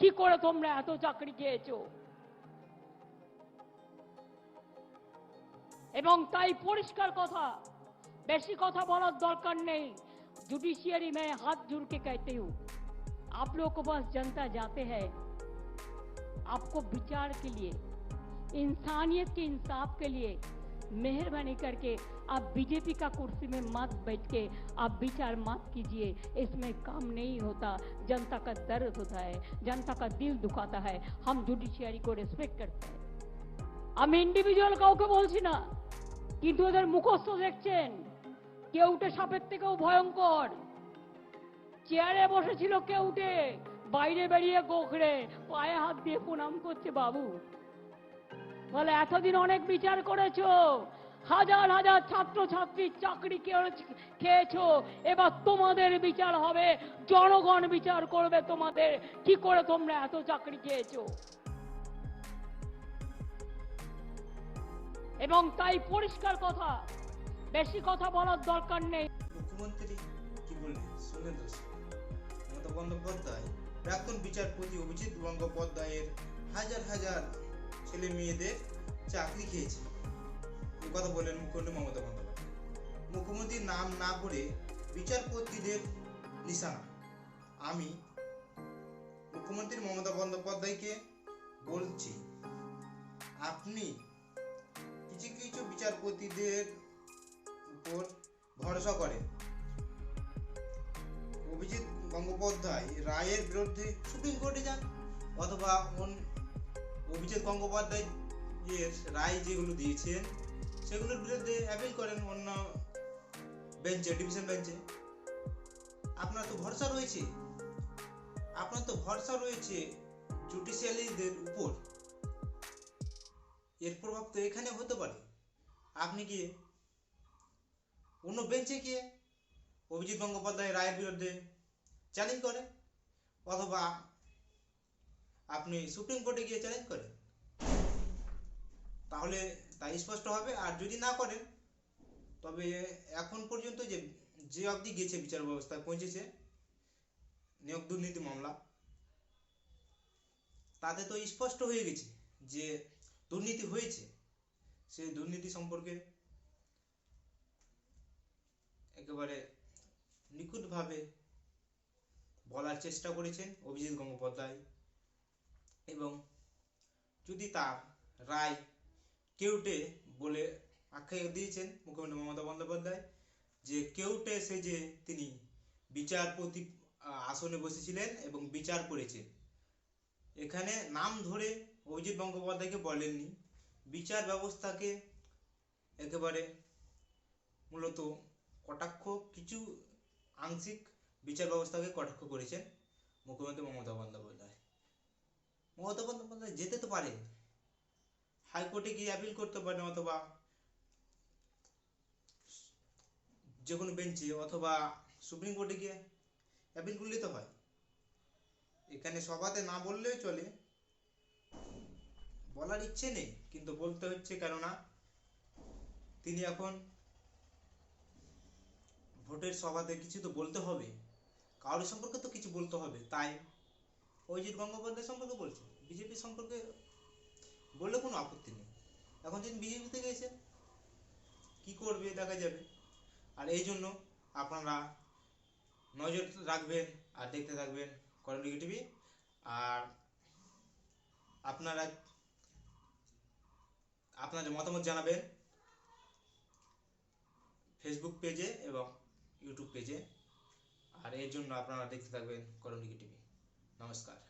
কি করে তোমরা এত চাকরি খেয়েছো এবং তাই পরিষ্কার কথা বেশি কথা বলার দরকার নেই जुडिशियरी में हाथ जुड़ के कहती हूँ आप लोगों को पास जनता जाते हैं आपको विचार के लिए इंसानियत के इंसाफ के लिए मेहरबानी करके आप बीजेपी का कुर्सी में मत बैठ के आप विचार मत कीजिए इसमें काम नहीं होता जनता का दर्द होता है जनता का दिल दुखाता है हम जुडिशियरी को रेस्पेक्ट करते हैं আমি ইন্ডিভিজুয়াল কাউকে বলছি না কিন্তু ওদের মুখস্থ দেখছেন কেউটে সাপের থেকেও ভয়ঙ্কর চেয়ারে বসেছিল কেউটে বাইরে বেরিয়ে গোখরে পায়ে হাত দিয়ে প্রণাম করছে বাবু বলে এতদিন অনেক বিচার করেছো হাজার হাজার ছাত্র ছাত্রীর চাকরি খেয়ে- খেয়েছো, এবার তোমাদের বিচার হবে, জনগণ বিচার করবে তোমাদের। কি করে তোমরা এত চাকরি খেয়েছো? এবং তাই পরিষ্কার কথা, বেশি কথা বলার দরকার নেই। মুখ্যমন্ত্রী বন্দ্যোপাধ্যায় প্রাক্তন বিচারপতি অভিজিৎ গঙ্গোপাধ্যায়ের হাজার হাজার ছেলে মেয়েদের চাকরি খেয়েছে কথা বললেন মুখ্যমন্ত্রী মমতা বন্দ্যোপাধ্যায়। মুখ্যমন্ত্রীর নাম না করে বিচারপতিদের নিশানা। আমি মুখ্যমন্ত্রী মমতা বন্দ্যোপাধ্যায়কে বলছি, আপনি কিছু কিছু বিচারপতিদের উপর ভরসা করেন। অভিজিৎ গঙ্গোপাধ্যায় রায়ের বিরুদ্ধে সুপ্রিম কোর্টে যান, অথবা অভিজিৎ গঙ্গোপাধ্যায় রায় যেগুলো দিয়েছেন সেগুলোর বিরুদ্ধে অ্যাপিল করেন অন্য বেঞ্চে ডিভিশন বেঞ্চে আপনার তো ভরসা রয়েছে। আপনার তো ভরসা রয়েছে জুডিশিয়ালিদের উপর। এর প্রভাব তো এখানে হতে পারে। আপনি কি অন্য বেঞ্চে গিয়ে অভিজিৎ গঙ্গোপাধ্যায় রায়ের বিরুদ্ধে চ্যালেঞ্জ করে অথবা আপনি সুপ্রিম কোর্টে গিয়ে চ্যালেঞ্জ করেন। তাহলে তা স্পষ্ট হবে। আর যদি না করেন, তবে এখন পর্যন্ত যে যে অবধি গেছে বিচার ব্যবস্থায়, পৌঁছেছে নিয়োগ দুর্নীতি মামলা, তাতে তো স্পষ্ট হয়ে গেছে যে দুর্নীতি হয়েছে। সেই দুর্নীতি সম্পর্কে একেবারে নিখুঁতভাবে বলার চেষ্টা করেছেন অভিজিৎ গঙ্গোপাধ্যায়। এবং যদি তার রায় কেউটে বলে আখ্যায়িত দিয়েছেন মুখ্যমন্ত্রী মমতা বন্দ্যোপাধ্যায় যে কেউটে সে যে তিনি বিচারপতি আসনে বসেছিলেন এবং বিচার করেছেন। এখানে নাম ধরে অভিজিৎ গঙ্গোপাধ্যায়কে বলেননি। বিচার ব্যবস্থাকে একেবারে মূলত কটাক্ষ, কিছু আংশিক বিচার ব্যবস্থাকে কটাক্ষ করেছেন মুখ্যমন্ত্রী মমতা বন্দ্যোপাধ্যায়। মমতা বন্দ্যোপাধ্যায় যেতে তো পারেন। হাইকোর্টে গিয়ে অ্যাপিল করতে পারেন অথবা যে কোনো বেঞ্চে অথবা সুপ্রিম কোর্টে গিয়ে অ্যাপিল করলেই তো হয়। এখানে সভাতে না বললেও চলে। বলার ইচ্ছে নেই, কিন্তু বলতে হচ্ছে কেননা তিনি এখন ভোটের সভাতে কিছু তো বলতে হবে। কারোর সম্পর্কে তো কিছু বলতে হবে। তাই অজিত গঙ্গোপাধ্যায় সম্পর্কে বলছে বিজেপি সম্পর্কে বললে কোনো আপত্তি নেই। এখন তিনি বিজেপিতে গেছে কি করবে দেখা যাবে। আর এই জন্য আপনারা নজর রাখবেন আর দেখতে থাকবেন করণিক টিভি। আর আপনারা আপনাদের মতামত জানাবেন ফেসবুক পেজে এবং ইউটিউব পেজে আর এর জন্য আপনারা দেখতে থাকবেন করণিক টিভি। নমস্কার।